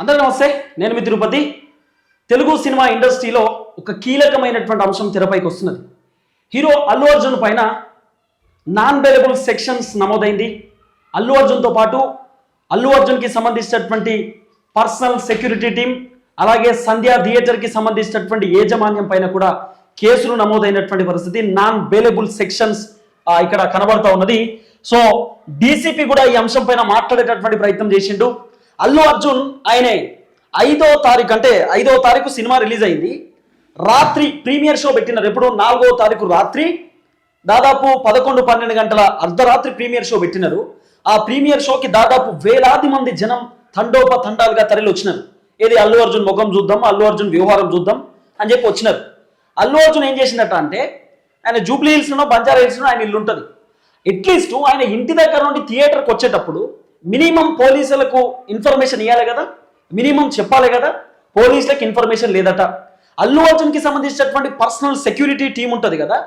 అందరూ నమస్తే నేను మీ తిరుపతి. తెలుగు సినిమా ఇండస్ట్రీలో ఒక కీలకమైనటువంటి అంశం తెరపైకి వస్తున్నది. హీరో అల్లు అర్జున్ పైన నాన్ అవైలబుల్ సెక్షన్స్ నమోదైంది. అల్లు అర్జున్తో పాటు అల్లు అర్జున్కి సంబంధించినటువంటి పర్సనల్ సెక్యూరిటీ టీం అలాగే సంధ్యా థియేటర్కి సంబంధించినటువంటి యాజమాన్యం పైన కూడా కేసులు నమోదైనటువంటి పరిస్థితి నాన్ బేలబుల్ సెక్షన్స్ ఇక్కడ కనబడతా ఉన్నది. సో డీసీపీ కూడా ఈ అంశం పైన మాట్లాడేటటువంటి ప్రయత్నం చేసిండు. అల్లు అర్జున్ ఆయనే. ఐదో తారీఖు అంటే ఐదో తారీఖు సినిమా రిలీజ్ అయింది. రాత్రి ప్రీమియర్ షో పెట్టినారు ఎప్పుడు? నాలుగో తారీఖు రాత్రి. దాదాపు పదకొండు పన్నెండు గంటల అర్ధరాత్రి ప్రీమియర్ షో పెట్టినారు. ఆ ప్రీమియర్ షోకి దాదాపు వేలాది మంది జనం తండోపతండాలుగా తరలి వచ్చినారు. ఏది అల్లు అర్జున్ ముఖం చూద్దాం అల్లు అర్జున్ వ్యవహారం చూద్దాం అని చెప్పి వచ్చినారు. అల్లు అర్జున్ ఏం చేసిందట అంటే ఆయన జూబ్లీ హిల్స్లో బంజారా హిల్స్లో ఆయన ఇల్లు ఉంటుంది అట్లీస్ట్ ఆయన ఇంటి దగ్గర నుండి థియేటర్కి వచ్చేటప్పుడు మినిమం పోలీసులకు ఇన్ఫర్మేషన్ ఇవ్వాలి కదా? మినిమం చెప్పాలి కదా? పోలీసులకు ఇన్ఫర్మేషన్ లేదట. అల్లు అర్జున్కి సంబంధించినటువంటి పర్సనల్ సెక్యూరిటీ టీం ఉంటుంది కదా?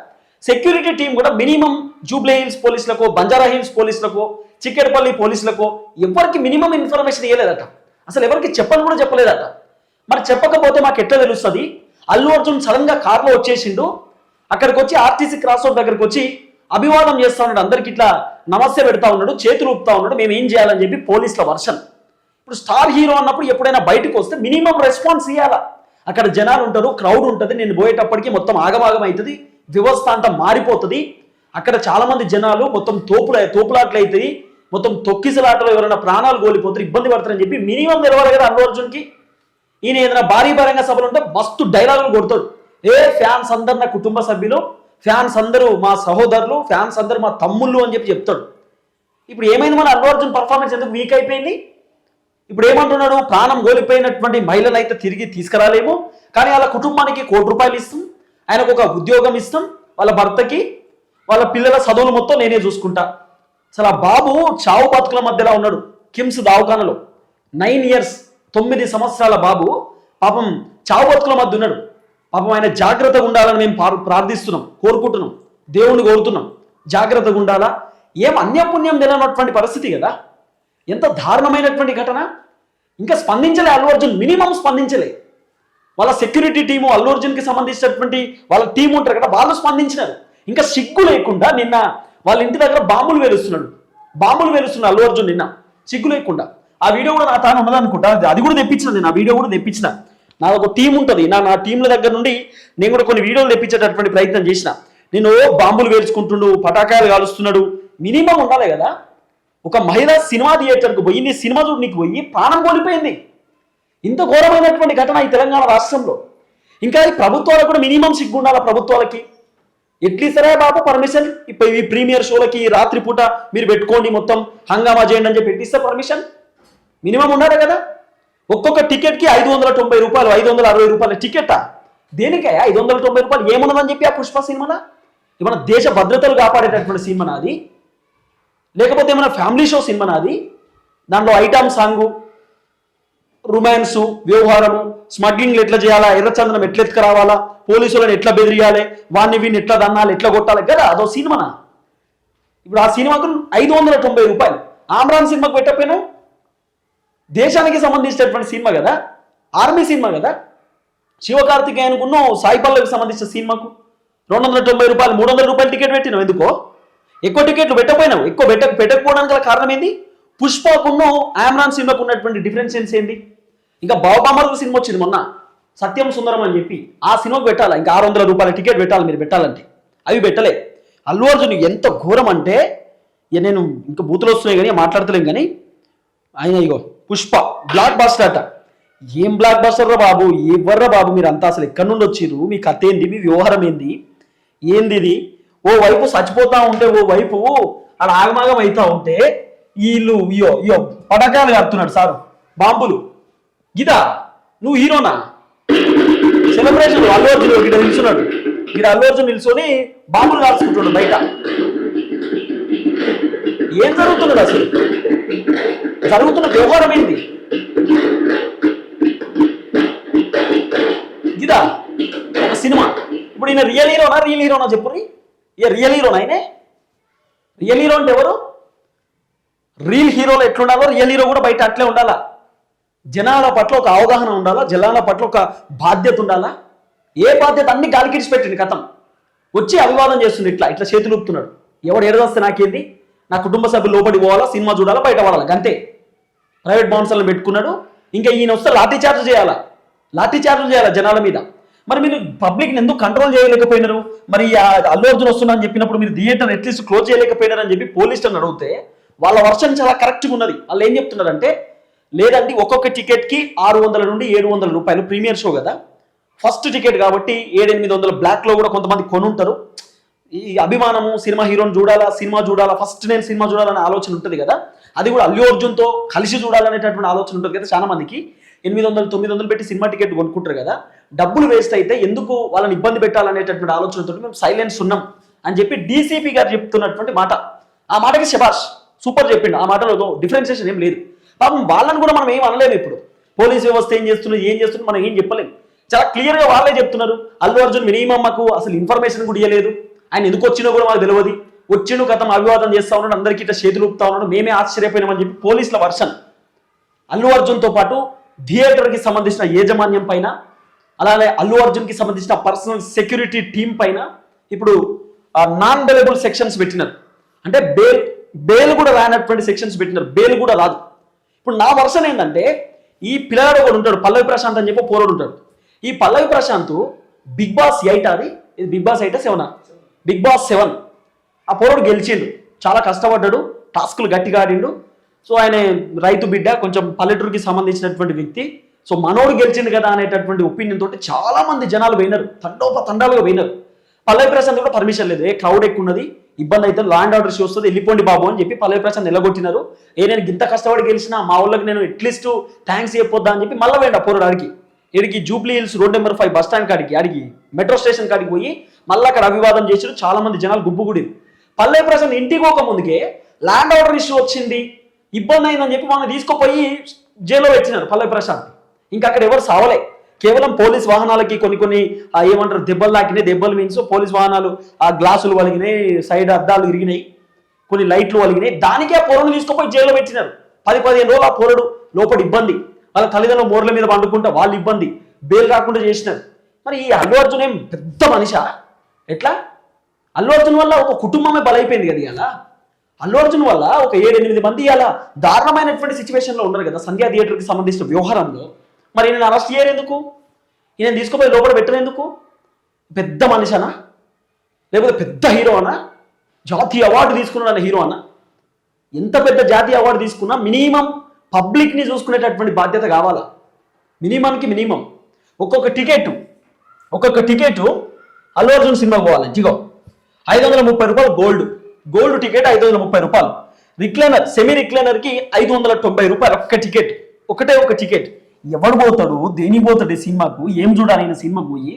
సెక్యూరిటీ టీం కూడా మినిమం జూబ్లీ హిల్స్ పోలీసులకు బంజారా హిల్స్ పోలీసులకు చిక్కెడపల్లి పోలీసులకు ఎవరికి మినిమం ఇన్ఫర్మేషన్ ఇవ్వలేదట అసలు ఎవరికి చెప్పని కూడా చెప్పలేదట. మరి చెప్పకపోతే మాకు ఎట్లా తెలుస్తుంది? అల్లు అర్జున్ సడన్గా కార్లో వచ్చేసిండు. అక్కడికి వచ్చి ఆర్టీసీ క్రాస్ రోడ్ దగ్గరికి వచ్చి అభివాదం చేస్తా ఉన్నాడు అందరికి ఇట్లా నమస్తే పెడతా ఉన్నాడు చేతులు ఊపుతా ఉన్నాడు మేము ఏం చేయాలని చెప్పి పోలీసుల వర్షన్ ఇప్పుడు స్టార్ హీరో అన్నప్పుడు ఎప్పుడైనా బయటకు వస్తే మినిమం రెస్పాన్స్ ఇవ్వాలా అక్కడ జనాలు ఉంటారు క్రౌడ్ ఉంటుంది నేను పోయేటప్పటికి మొత్తం ఆగమాగం అవుతుంది వ్యవస్థ అంతా మారిపోతుంది. అక్కడ చాలామంది జనాలు మొత్తం తోపుల తోపులాట్లు అవుతుంది మొత్తం తొక్కిసలాటలో ఎవరైనా ప్రాణాలు కోల్పోతారు ఇబ్బంది పడతారని చెప్పి మినిమం నిలవాలి కదా అల్లు అర్జున్కి. ఈయన ఏదైనా భారీ భారంగా సభలు ఉంటే మస్తు డైలాగులు కొడతాడు. ఏ ఫ్యాన్స్ అందరు నా కుటుంబ సభ్యులు ఫ్యాన్స్ అందరూ మా సహోదరులు ఫ్యాన్స్ అందరూ మా తమ్ముళ్ళు అని చెప్పి చెప్తాడు. ఇప్పుడు ఏమైంది మన అల్లు అర్జున్ పర్ఫార్మెన్స్ ఎందుకు వీక్ అయిపోయింది? ఇప్పుడు ఏమంటున్నాడు? ప్రాణం గోలిపోయినటువంటి మహిళను అయితే తిరిగి తీసుకురాలేము. కానీ వాళ్ళ కుటుంబానికి కోటి రూపాయలు ఇస్తాం. ఆయనకు ఒక ఉద్యోగం ఇస్తాం. వాళ్ళ భర్తకి వాళ్ళ పిల్లల చదువులు మొత్తం నేనే చూసుకుంటా. అసలు ఆ బాబు చావు బతుకుల మధ్యలో ఉన్నాడు. కిమ్స్ దావఖానలో. నైన్ ఇయర్స్ తొమ్మిది సంవత్సరాల బాబు పాపం చావు బతుకుల మధ్య ఉన్నాడు. పాపం ఆయన జాగ్రత్తగా ఉండాలని మేము పార్- ప్రార్థిస్తున్నాం కోరుకుంటున్నాం దేవుణ్ణి కోరుతున్నాం. జాగ్రత్తగా ఉండాలా? ఏం అన్యపుణ్యం తెలియనటువంటి పరిస్థితి కదా. ఎంత దారుణమైనటువంటి ఘటన. ఇంకా స్పందించలే అల్లు అర్జున్ మినిమం స్పందించలే. వాళ్ళ సెక్యూరిటీ టీము అల్లు అర్జున్కి సంబంధించినటువంటి వాళ్ళ టీం ఉంటారు కదా వాళ్ళు స్పందించినారు. ఇంకా సిగ్గు లేకుండా నిన్న వాళ్ళ ఇంటి దగ్గర బాంబులు వేలుస్తున్నాడు బాంబులు వేలుస్తున్నాడు అల్లు అర్జున్ నిన్న. సిగ్గు లేకుండా. ఆ వీడియో కూడా నా తాను ఉన్నదనుకుంటా. అది- అది కూడా తెప్పించిన నేను ఆ వీడియో కూడా తెప్పించిన. నాకు ఒక టీం ఉంటుంది. నా నా టీంల దగ్గర నుండి నేను కూడా కొన్ని వీడియోలు తెప్పించేటటువంటి ప్రయత్నం చేసిన. నేను ఓ బాంబులు వేల్చుకుంటుండు పటాకాయలు కాలుస్తున్నాడు మినిమం ఉండాలి కదా. ఒక మహిళ సినిమా థియేటర్కు పోయి నీ సినిమా చూడనికి నీకు పోయి ప్రాణం కోల్పోయింది. ఇంత ఘోరమైనటువంటి ఘటన ఈ తెలంగాణ రాష్ట్రంలో. ఇంకా ఈ ప్రభుత్వాలకు కూడా మినిమం సిగ్గు ఉండాలి ప్రభుత్వాలకి ఎట్లీసరే బాబు పర్మిషన్? ఇప్పుడు ఈ ప్రీమియర్ షోలకి రాత్రిపూట మీరు పెట్టుకోండి మొత్తం హంగామా చేయండి అని చెప్పి ఎట్టిస్తే పర్మిషన్? మినిమం ఉండాలి కదా. ఒక్కొక్క టికెట్కి ఐదు వందల తొంభై రూపాయలు ఐదు వందల అరవై రూపాయల టికెటా? దేనికే ఐదు వందల తొంభై రూపాయలు ఏమున్నదని చెప్పి ఆ పుష్ప సినిమానా? ఏమన్నా దేశ భద్రతలు కాపాడేటటువంటి సినిమా అది? లేకపోతే ఏమైనా ఫ్యామిలీ షో సినిమా అది? దాంట్లో ఐటమ్ సాంగు రొమాన్స్ వ్యవహారము స్మగ్లింగ్లు ఎట్లా చేయాలా? ఎర్రచందనం ఎట్లెత్తుకు ఎత్తుకురావాలా? పోలీసులను ఎట్లా బెదిరియాలి? వాడిని వీడిని ఎట్లా దన్నాలి ఎట్లా కొట్టాలి? కదా అదో సినిమానా? ఇప్పుడు ఆ సినిమాకు ఐదు వందల తొంభై రూపాయలు. ఆమ్రాన్ సినిమాకు పెట్టకపోయినా దేశానికి సంబంధించినటువంటి సినిమా కదా? ఆర్మీ సినిమా కదా? శివకార్తికేయన్కున్న సాయి పల్లవికి సంబంధించిన సినిమాకు? రెండు వందల తొంభై రూపాయలు మూడు వందల రూపాయలు టికెట్ పెట్టినావు ఎందుకో? ఎక్కువ టికెట్లు పెట్టకపోయినావు. ఎక్కువ పెట్ట పెట్టకపోవడానికి గల కారణం ఏంది? పుష్పకును ఆమ్రాన్ సినిమాకు ఉన్నటువంటి డిఫరెన్సెన్స్ ఏంది? ఇంకా బాబామరుగు సినిమా వచ్చింది మొన్న. సత్యం సుందరం అని చెప్పి. ఆ సినిమాకు పెట్టాలా? ఇంకా ఆరు వందల రూపాయల టికెట్ పెట్టాలి మీరు పెట్టాలంటే. అవి పెట్టలే. అల్లు అర్జున్ ఎంత ఘోరం అంటే ఇక నేను ఇంకా బూతులు వస్తున్నాయి కానీ మాట్లాడతలేం కానీ ఆయన ఇగో పుష్ప బ్లాక్ బాస్టర్ అట. ఏం బ్లాక్ బాస్టర్ రా బాబు? ఎవర్రా బాబు మీరు అంతా అసలు ఎక్కడి నుండి వచ్చిర్రు? మీ కథ ఏంది? మీ వ్యవహారం ఏంది? ఏంది ఇది? ఓ వైపు చచ్చిపోతా ఉంటే ఓ వైపు అలా ఆగమాగం అవుతా ఉంటే వీళ్ళు ఇయో ఇయో పటకాలు కడుతున్నాడు సారు. బాంబులు. గిదా నువ్వు హీరోనా? సెలబ్రేషన్ అల్లు అర్జున్ ఇక్కడ నిల్చున్నాడు. ఇక్కడ అల్లు అర్జున్ నిల్చొని బాంబులు కాల్చుకుంటున్నాడు బయట. ఏం జరుగుతున్నాడు అసలు? జరుగుతున్న వ్యవహారం ఏంటి ఇదా ఒక సినిమా. ఇప్పుడు ఈయన రియల్ హీరోనా రియల్ హీరోనా చెప్పుర్రి? ఇక రియల్ హీరోనా ఆయనే? రియల్ హీరో అంటే ఎవరు? రియల్ హీరోలో ఎట్లుండాలో రియల్ హీరో కూడా బయట అట్లే ఉండాలా? జనాల పట్ల ఒక అవగాహన ఉండాలా? జనాల పట్ల ఒక బాధ్యత ఉండాలా? ఏ బాధ్యత? అన్ని గాలికిడిచి పెట్టింది కథం. వచ్చి అభివాదం చేస్తుంది ఇట్లా ఇట్లా చేతులు ఊపుతున్నాడు. ఎవడు ఎడదస్తే నాకేంది? నా కుటుంబ సభ్యులు లోపడి పోవాలా? సినిమా చూడాలా? బయట పడాలా? అంతే ప్రైవేట్ బౌన్సర్లను పెట్టుకున్నాడు. ఇంకా ఈయన వస్తే లాఠీ చార్జ్ చేయాలా? లాఠీ చార్జ్ చేయాలా జనాల మీద? మరి మీరు పబ్లిక్ని ఎందుకు కంట్రోల్ చేయలేకపోయినారు? మరి అల్లు అర్జున్ వస్తున్నా అని చెప్పినప్పుడు మీరు థియేటర్ అట్లీస్ట్ క్లోజ్ చేయలేకపోయినారు అని చెప్పి పోలీసులను అడిగితే వాళ్ళ వర్షన్ చాలా కరెక్ట్గా ఉన్నది. వాళ్ళు ఏం చెప్తున్నారంటే లేదండి ఒక్కొక్క టికెట్కి ఆరు వందల నుండి ఏడు వందల రూపాయలు ప్రీమియర్ షో కదా. ఫస్ట్ టికెట్ కాబట్టి ఏడెనిమిది వందల బ్లాక్లో కూడా కొంతమంది కొనుంటారు. ఈ అభిమానము సినిమా హీరోని చూడాలా సినిమా చూడాలా ఫస్ట్ నేను సినిమా చూడాలనే ఆలోచన ఉంటుంది కదా? అది కూడా అల్లు అర్జున్తో కలిసి చూడాలనేటటువంటి ఆలోచన ఉంటుంది కదా చాలా మందికి. ఎనిమిది వందలు తొమ్మిది వందలు పెట్టి సినిమా టికెట్ కొనుక్కుంటారు కదా? డబ్బులు వేస్ట్ అయితే ఎందుకు వాళ్ళని ఇబ్బంది పెట్టాలనేటటువంటి ఆలోచనతో మేము సైలెన్స్ ఉన్నాం అని చెప్పి డీసీపీ గారు చెప్తున్నటువంటి మాట. ఆ మాటకి శబాష్ సూపర్ చెప్పిండు. ఆ మాటలో డిఫరెన్సియేషన్ ఏం లేదు. పాపం వాళ్ళని కూడా మనం ఏం అనలేము ఇప్పుడు. పోలీస్ వ్యవస్థ ఏం చేస్తున్నది ఏం చేస్తున్నది మనం ఏం చెప్పలేము చాలా క్లియర్గా వాళ్ళే చెప్తున్నారు. అల్లు అర్జున్ మినిమం మాకు అసలు ఇన్ఫర్మేషన్ కూడా ఇవ్వలేదు ఆయన ఎందుకు వచ్చినో కూడా మాకు తెలియదు. వచ్చిన కథం అభివాదం చేస్తా ఉన్నాడు అందరికీ ఇట్లా చేతులు ఊపుతా ఉన్నాడు మేమే ఆశ్చర్యపోయినామని చెప్పి పోలీసుల వర్షన్. అల్లు అర్జున్తో పాటు థియేటర్కి సంబంధించిన యాజమాన్యం పైన అలానే అల్లు అర్జున్కి సంబంధించిన పర్సనల్ సెక్యూరిటీ టీం పైన ఇప్పుడు నాన్ బెలబుల్ సెక్షన్స్ పెట్టినారు. అంటే బేల్ బేల్ కూడా రానటువంటి సెక్షన్స్ పెట్టినారు. బేల్ కూడా రాదు. ఇప్పుడు నా వర్షన్ ఏంటంటే ఈ పిల్లగాడు ఒకడు ఉంటాడు పల్లవి ప్రశాంత్ అని చెప్పి పోరాడు ఉంటాడు. ఈ Pallavi Prashanth Bigg Boss eight అది ఇది బిగ్ బాస్ ఎయిట్ సెవెనా బిగ్ బాస్ సెవెన్. ఆ పోరాడు గెలిచిండు. చాలా కష్టపడ్డాడు. టాస్కులు గట్టిగా ఆడిండు. సో ఆయన రైతు బిడ్డ కొంచెం పల్లెటూరుకి సంబంధించినటువంటి వ్యక్తి. సో మనోడు గెలిచింది కదా అనేటటువంటి ఒపీనియన్ తోటి చాలా మంది జనాలు పోయినారు. తండోప తండాలుగా పోయినారు. పల్లవి ప్రశాంత్ కూడా పర్మిషన్ లేదు. ఏ క్రౌడ్ ఎక్కువ ఉన్నది ఇబ్బంది అయితే ల్యాండ్ ఆర్డర్ ఇష్యూ వస్తుంది. వెళ్ళిపోండి బాబు అని చెప్పి పల్లవి ప్రశాంత్ నిలగొట్టినారు. ఏ నేను ఇంత కష్టపడి గెలిచిన మా ఊళ్ళకి నేను అట్లీస్ట్ థ్యాంక్స్ చెప్పొద్దా అని చెప్పి మళ్ళీ వేయండి పోరాడు ఆడికి. ఇడికి Jubilee Hills road number five bus stand కాడికి ఆడికి మెట్రో స్టేషన్ కాడికి పోయి మళ్ళీ అక్కడ అవివాదం చేసారు చాలా మంది జనాలు గుబ్బుగుడింది పల్లె ప్రశాంత్ ఇంటికి పోక ముందుకే ల్యాండ్ ఆర్డర్ ఇష్యూ వచ్చింది. ఇబ్బంది అయిందని చెప్పి మనం తీసుకుపోయి జైల్లో పెట్టినారు పల్లె ప్రశాంత్. ఇంకా అక్కడ ఎవరు సావలే. కేవలం పోలీస్ వాహనాలకి కొన్ని కొన్ని ఏమంటారు దెబ్బలు తాకినాయి దెబ్బలు మీన్స్ పోలీస్ వాహనాలు ఆ గ్లాసులు వలిగినాయి సైడ్ అద్దాలు ఇరిగినాయి కొన్ని లైట్లు వలిగినాయి. దానికే ఆ పొరను తీసుకుపోయి జైల్లో పెట్టినారు. పది పదిహేను రోజులు ఆ పొరడు లోపల ఇబ్బంది. వాళ్ళ తల్లిదండ్రులు మోర్ల మీద పండుకుంటే వాళ్ళు ఇబ్బంది. బెయిల్ రాకుండా చేసినారు. మరి ఈ అల్లు అర్జున్ ఏం పెద్ద మనిషా? ఎట్లా? అల్లు అర్జున్ వల్ల ఒక కుటుంబమే బలైపోయింది కదా ఇలా అల్లు అర్జున్ వల్ల ఒక ఏడు ఎనిమిది మంది ఇలా దారుణమైనటువంటి సిచ్యువేషన్లో ఉన్నారు కదా సంధ్యా థియేటర్కి సంబంధించిన వ్యవహారంలో. మరి నేను అరెస్ట్ చేయరు ఎందుకు? ఈయన తీసుకుపోయి లోపల పెట్టరెందుకు పెద్ద మనిషనా? లేకపోతే పెద్ద హీరో అనా జాతీయ అవార్డు తీసుకున్నాడు హీరో అన్న ఎంత పెద్ద జాతీయ అవార్డు తీసుకున్నా మినిమం పబ్లిక్ని చూసుకునేటటువంటి బాధ్యత కావాలా? మినిమంకి మినిమం. ఒక్కొక్క టికెట్ ఒక్కొక్క టికెట్ అల్లు అర్జున్ సినిమాకి పోవాలి. జిగో ఐదు వందల ముప్పై రూపాయలు గోల్డ్ గోల్డ్ టికెట్ ఐదు వందల ముప్పై రూపాయలు. రిక్లైనర్ సెమీ రిక్లైనర్కి ఐదు వందల తొంభై రూపాయలు ఒక్క టికెట్ ఒకటే ఒక టికెట్ ఎవడు పోతాడు? దేనికి పోతాడు ఈ సినిమాకు? ఏం చూడాలి ఆయన సినిమాకు పోయి?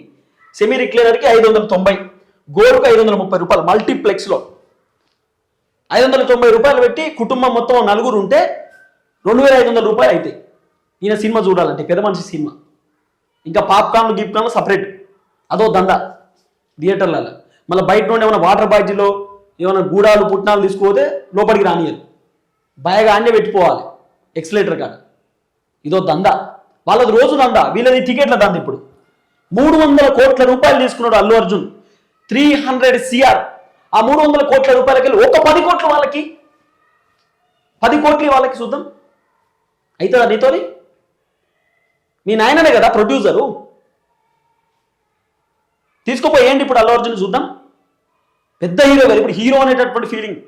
సెమీ రిక్లైనర్కి ఐదు వందల తొంభై. గోల్డ్కి ఐదు వందల ముప్పై రూపాయలు. మల్టీప్లెక్స్లో ఐదు వందల తొంభై రూపాయలు పెట్టి కుటుంబం మొత్తం నలుగురు ఉంటే రెండు వేల ఐదు వందల రూపాయలు అవుతాయి ఈయన సినిమా చూడాలంటే పెద్ద మనిషి సినిమా. ఇంకా పాప్కార్న్లు గిప్కార్న్లు సపరేట్ అదో దండ థియేటర్లలో. మళ్ళీ బయట నుండి ఏమైనా వాటర్ బాటిల్లో ఏమైనా గూడాలు పుట్నాలు తీసుకుపోతే లోపలికి రానియరు. బాగా అన్నీ పెట్టిపోవాలి. ఎక్సలేటర్ కాడ. ఇదో దంద. వాళ్ళది రోజు దంద. వీళ్ళది టికెట్ల దంద ఇప్పుడు. మూడు వందల కోట్ల రూపాయలు తీసుకున్నాడు Allu Arjun. Three hundred CR. ఆ మూడు వందల కోట్ల రూపాయలకి ఒక పది కోట్లు వాళ్ళకి. పది కోట్లు వాళ్ళకి చూద్దాం. అవుతుందా నీతోని? మీ నాయననే కదా ప్రొడ్యూసరు తీసుకుపోయేయండి ఇప్పుడు అల్లు అర్జున్ చూద్దాం? పెద్ద హీరో గారు ఇప్పుడు హీరో అనేటటువంటి ఫీలింగ్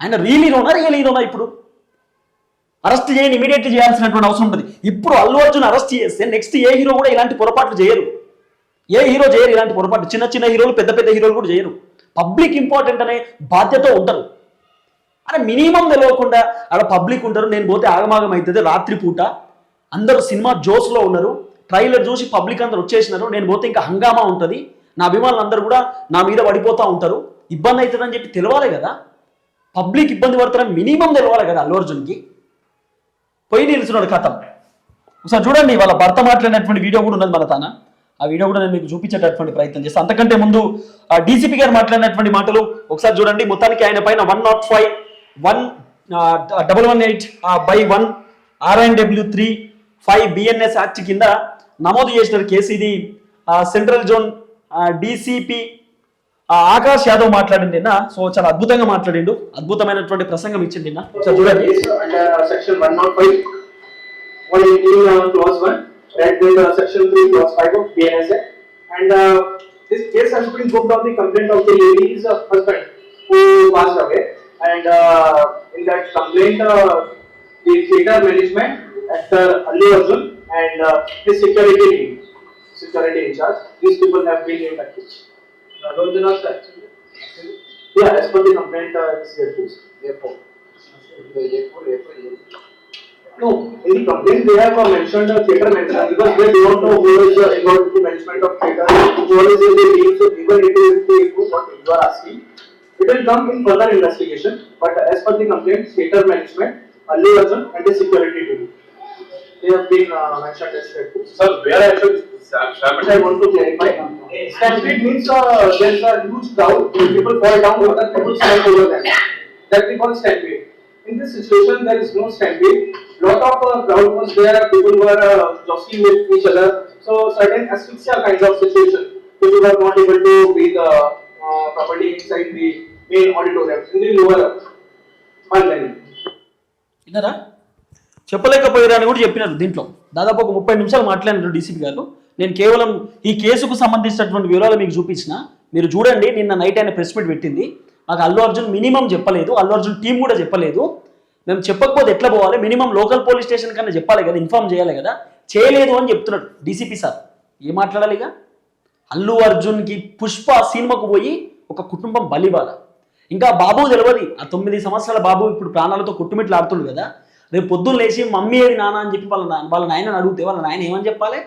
ఆయన రియల్ హీరోనా రియల్ హీరోనా ఇప్పుడు? అరెస్ట్ చేయని ఇమీడియట్లీ చేయాల్సినటువంటి అవసరం ఉంటుంది ఇప్పుడు అల్లు అర్జున్ అరెస్ట్ చేస్తే నెక్స్ట్ ఏ హీరో కూడా ఇలాంటి పొరపాట్లు చేయరు. ఏ హీరో చేయరు ఇలాంటి పొరపాటు చిన్న చిన్న హీరోలు పెద్ద పెద్ద హీరోలు కూడా చేయరు. పబ్లిక్ ఇంపార్టెంట్ అనే బాధ్యత ఉంటారు. అరే మినిమం తెలియకుండా అక్కడ పబ్లిక్ ఉంటారు. నేను పోతే ఆగమాగం అవుతుంది రాత్రిపూట అందరూ సినిమా జోస్లో ఉన్నారు. ట్రైలర్ చూసి పబ్లిక్ అందరు వచ్చేసినారు. నేను పోతే ఇంకా హంగామా ఉంటుంది. నా అభిమానులు అందరూ కూడా నా మీద పడిపోతూ ఉంటారు. ఇబ్బంది అవుతుందని చెప్పి తెలవాలి కదా. పబ్లిక్ ఇబ్బంది పడతారని మినిమం తెలవాలి కదా అల్లు అర్జున్కి. పోయి నిలుచున్నాడు కథం ఒకసారి చూడండి వాళ్ళ భర్త మాట్లాడినటువంటి వీడియో కూడా ఉన్నది మన తాన. ఆ వీడియో కూడా నేను మీకు చూపించేటటువంటి ప్రయత్నం చేస్తాను అంతకంటే ముందు ఆ డీసీపీ గారు మాట్లాడినటువంటి మాటలు ఒకసారి చూడండి. మొత్తానికి ఆయన పైన one nought five one double one eight by one RN W three five BNS act కింద నమోదు చేసిన కేసు ఇది. Central zone DCP Akash Yadav మాట్లాడింది నిన్న సో చాలా అద్భుతంగా మాట్లాడిండు అద్భుతమైనటువంటి ప్రసంగం ఇచ్చింది నిన్న చూడండి is under uh, section 105, 118 uh, clause 1, right with uh, section 3 clause 5 of BNSA. And uh, this case has been booked on the complaint of the lady's uh, husband who passed away. And uh, in that complaint, uh, the theatre management, actor Allu Arjun and uh, his security team, security in charge, these people have been in package. Allu Arjun also actually. Yeah, as per the complaint, uh, it's accused. Therefore. No, in the complaint they have uh, mentioned uh, theatre management because they don't know who is uh, involved in the management of theatre, who is in the team, so even it is the what you are asking. It will come in further investigation, but as per the complaint, theatre management, Allu Arjun and the security team. They have been uh, mentioned as accused. Sir, where actually But I want to clarify, stampede means uh, there a huge crowd, people fall down, but people stand over them. That we call stampede. In this situation, there is no stampede. Lot of uh, crowd was there, people were uh, jostling with each other. So certain asphyxia kinds of situation. People were not able to breathe uh, uh, properly inside the main auditorium, in the lower one level. విన్నారా చెప్పలేకపోయారు అని కూడా చెప్పినారు దీంట్లో దాదాపు ఒక ముప్పై నిమిషాలు మాట్లాడినారు డీసీపీ గారు నేను కేవలం ఈ కేసుకు సంబంధించినటువంటి వివరాలు మీకు చూపించిన. మీరు చూడండి నిన్న నైట్ ఆయన ప్రెస్ మీట్ పెట్టింది. మాకు అల్లు అర్జున్ మినిమం చెప్పలేదు అల్లు అర్జున్ టీం కూడా చెప్పలేదు. మేము చెప్పకపోతే ఎట్లా పోవాలి? మినిమం లోకల్ పోలీస్ స్టేషన్ కన్నా చెప్పాలి కదా ఇన్ఫార్మ్ చేయాలి కదా. చేయలేదు అని చెప్తున్నాడు డీసీపీ సార్. ఏం మాట్లాడాలి ఇక? అల్లు అర్జున్కి పుష్ప సినిమాకు పోయి ఒక కుటుంబం బలివాల ఇంకా బాబు తెలియదు ఆ తొమ్మిది సంవత్సరాల బాబు ఇప్పుడు ప్రాణాలతో కొట్టుమిట్లు ఆడుతుండు కదా. రేపు పొద్దున్న లేచి మమ్మీ ఏది నాన్న? అని చెప్పి వాళ్ళ వాళ్ళ నాయనని అడిగితే వాళ్ళ నాయన ఏమని చెప్పాలి?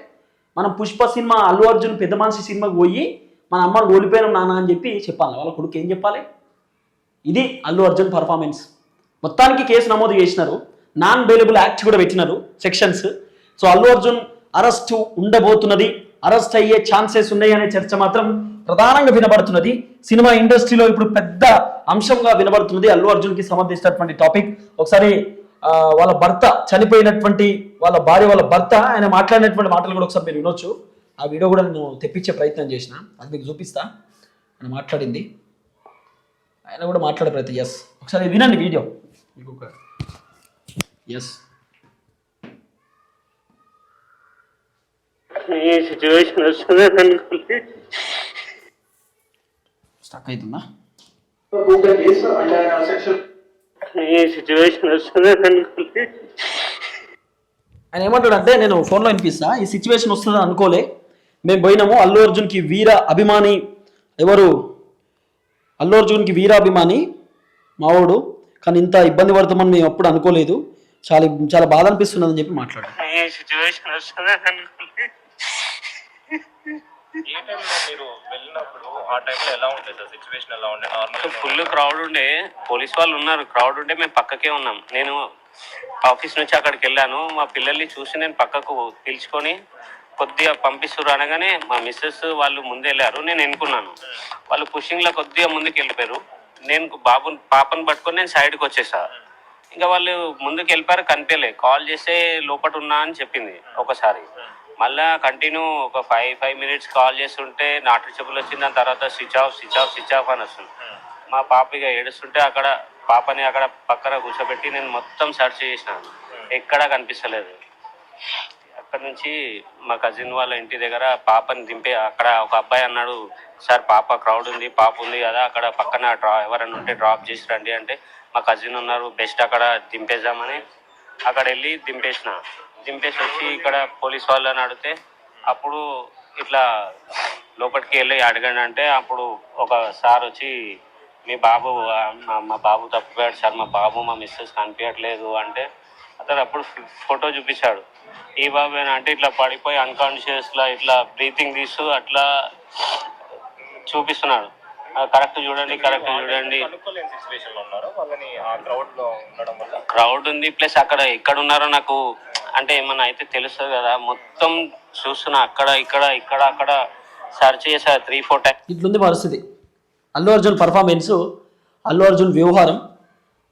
మనం పుష్ప సినిమా అల్లు అర్జున్ పెద్ద మనిషి సినిమాకి పోయి మన అమ్మ ఓడిపోయినాం నాన్న అని చెప్పి చెప్పాలి. వాళ్ళ కొడుకు ఏం చెప్పాలి? ఇది అల్లు అర్జున్ పర్ఫార్మెన్స్ మొత్తానికి కేసు నమోదు చేసినారు. నాన్ బెయిలబుల్ యాక్ట్ కూడా పెట్టినారు sections so Allu Arjun arrest ఉండబోతున్నది. Arrest అయ్యే ఛాన్సెస్ ఉన్నాయి అనే చర్చ మాత్రం ప్రధానంగా వినబడుతున్నది. సినిమా ఇండస్ట్రీలో ఇప్పుడు పెద్ద అంశంగా వినబడుతున్నది అల్లు అర్జున్కి సంబంధించినటువంటి టాపిక్ ఒకసారి వాళ్ళ భర్త చనిపోయినటువంటి వాళ్ళ భార్య వాళ్ళ భర్త ఆయన మాట్లాడినటువంటి మాటలు కూడా ఒకసారి మీరు వినొచ్చు. ఆ వీడియో కూడా నేను తెప్పించే ప్రయత్నం చేసిన. అది మీకు చూపిస్తా. ఆయన మాట్లాడింది. ఆయన కూడా మాట్లాడే ప్రయత్నం ఎస్ ఒకసారి వినండి వీడియో. మీకు ఒక ఎస్ ఈ సిచ్యువేషన్ వస్తుంది అనుకోలే స్టక్ అవుతుందా ఈ సిచ్యువేషన్ వస్తుంది అనుకోలే ఆయన ఏమంటాడంటే నేను ఫోన్లో వినిపిస్తా. ఈ సిచ్యువేషన్ వస్తుందని అనుకోలే. మేము పోయినాము. అల్లు అర్జున్కి వీర అభిమాని ఎవరు? అల్లు అర్జున్కి వీరాభిమాని మావాడు. కానీ ఇంత ఇబ్బంది పడతామని మేము ఎప్పుడు అనుకోలేదు. చాలా చాలా బాధ అనిపిస్తున్నదని చెప్పి మాట్లాడాడు. ఈ సిచ్యువేషన్ వస్తుంది అనుకోలే ఏ టైంలో మీరు వెళ్ళినప్పుడు ఆ టైంలో ఎలా ఉండేది సిచ్యువేషన్ ఎలా ఉండే? నార్మల్ ఫుల్ క్రౌడ్ ఉండే? పోలీస్ వాళ్ళు ఉన్నారు. క్రౌడ్ ఉండే మేము పక్కకే ఉన్నాం. నేను ఆఫీస్ నుంచి అక్కడికి వెళ్ళాను. మా పిల్లల్ని చూసి నేను పక్కకు పిలుచుకొని కొద్దిగా పంపిస్తున్నారు అనగానే మా మిస్సెస్ వాళ్ళు ముందు వెళ్ళారు. నేను ఎన్నుకున్నాను. వాళ్ళు పుషింగ్లో కొద్దిగా ముందుకు వెళ్ళిపోయారు. నేను బాబు పాపను పట్టుకొని నేను సైడ్కి వచ్చేసా. ఇంకా వాళ్ళు ముందుకు వెళ్ళిపోయారు. కనిపించలే. కాల్ చేస్తే లోపల ఉన్నా అని చెప్పింది ఒకసారి. మళ్ళా కంటిన్యూ ఒక ఫైవ్ ఫైవ్ మినిట్స్ కాల్ చేస్తుంటే నాట్ రీచబుల్ వచ్చింది దాని తర్వాత switch off switch off switch off అని వస్తుంది. మా పాప ఇక ఏడుస్తుంటే అక్కడ పాపని అక్కడ పక్కన కూర్చోబెట్టి నేను మొత్తం సెర్చ్ చేసిన. ఎక్కడా కనిపిస్తలేదు. అక్కడ నుంచి మా కజిన్ వాళ్ళ ఇంటి దగ్గర పాపని దింపే అక్కడ ఒక అబ్బాయి అన్నాడు సార్ పాప క్రౌడ్ ఉంది పాప ఉంది కదా అక్కడ పక్కన డ్రా ఎవరైనా ఉంటే డ్రాప్ చేసి రండి అంటే మా కజిన్ ఉన్నారు బెస్ట్ అక్కడ దింపేద్దామని అక్కడ వెళ్ళి దింపేసిన. దింపేసి వచ్చి ఇక్కడ పోలీస్ వాళ్ళని అడిగితే అప్పుడు ఇట్లా లోపలికి వెళ్ళి అడగండి అంటే అప్పుడు ఒక సార్ వచ్చి మీ బాబు మా- బాబు తప్పిపోయాడు సార్ మా బాబు మా మిస్సెస్ కనిపించట్లేదు అంటే అతను అప్పుడు ఫోటో చూపించాడు. ఈ బాబు అంటే ఇట్లా పడిపోయి అన్కాన్షియస్ లా ఇట్లా బ్రీతింగ్ తీస్తూ అట్లా చూపిస్తున్నాడు. కరెక్ట్ చూడండి కరెక్ట్ చూడండి. క్రౌడ్ ఉంది ప్లస్ అక్కడ ఎక్కడ ఉన్నారో నాకు అంటే ఏమన్నా అయితే తెలుస్తుంది కదా మొత్తం చూస్తున్నా అక్కడ ఇక్కడ ఇక్కడ అక్కడ సర్చ్ చేసా త్రీ ఫోర్ టైమ్స్ ఇట్లుంది పరిస్థితి. అల్లు అర్జున్ పర్ఫార్మెన్స్ అల్లు అర్జున్ వ్యవహారం.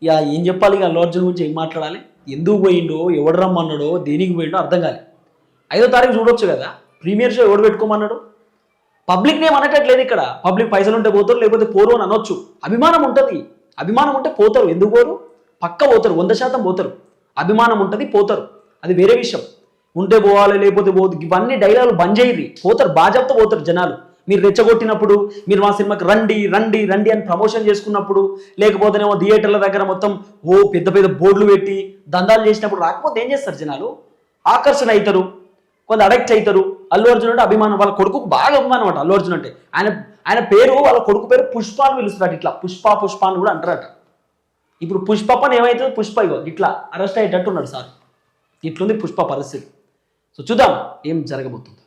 ఇక ఏం చెప్పాలి ఇక అల్లు అర్జున్ గురించి ఏం మాట్లాడాలి? ఎందుకు పోయిండో ఎవడు రమ్మన్నాడో దేనికి పోయిండో అర్థం కాలి. ఐదో తారీఖు చూడొచ్చు కదా ప్రీమియర్ షో ఎవడు పెట్టుకోమన్నాడు? పబ్లిక్ నేమ్ అనట్లేదు ఇక్కడ. పబ్లిక్ పైసలు ఉంటే పోతారు లేకపోతే పోరు అని అనొచ్చు. అభిమానం ఉంటుంది. అభిమానం ఉంటే పోతారు. ఎందుకు పోరు? పక్క పోతారు. వంద శాతం పోతారు. అభిమానం ఉంటుంది పోతారు. అది వేరే విషయం. ఉంటే పోవాలి లేకపోతే పోదు. ఇవన్నీ డైలాగులు బంద్ చేయరు పోతారు బాజాబ్తో పోతారు జనాలు. మీరు రెచ్చగొట్టినప్పుడు మీరు మా సినిమాకి రండి రండి రండి అని ప్రమోషన్ చేసుకున్నప్పుడు లేకపోతేనేమో థియేటర్ల దగ్గర మొత్తం ఓ పెద్ద పెద్ద బోర్డులు పెట్టి దందాలు చేసినప్పుడు రాకపోతే ఏం చేస్తారు జనాలు? ఆకర్షణ అవుతారు కొంత అడక్ట్ అవుతారు. అల్లు అర్జున్ అంటే అభిమానం. వాళ్ళ కొడుకుకు బాగా అభిమానం అంట అల్లు అర్జున్ అంటే. ఆయన ఆయన పేరు వాళ్ళ కొడుకు పేరు పుష్ప అని పిలుస్తున్నాడు ఇట్లా. పుష్ప పుష్ప అని కూడా అంటారట. ఇప్పుడు పుష్ప పని ఏమవుతుంది పుష్ప ఇగో ఇట్లా అరెస్ట్ అయ్యేటట్టు ఉన్నాడు సార్. ఇట్లుంది పుష్ప పరిస్థితి. సో చూద్దాం ఏం జరగబోతుంది.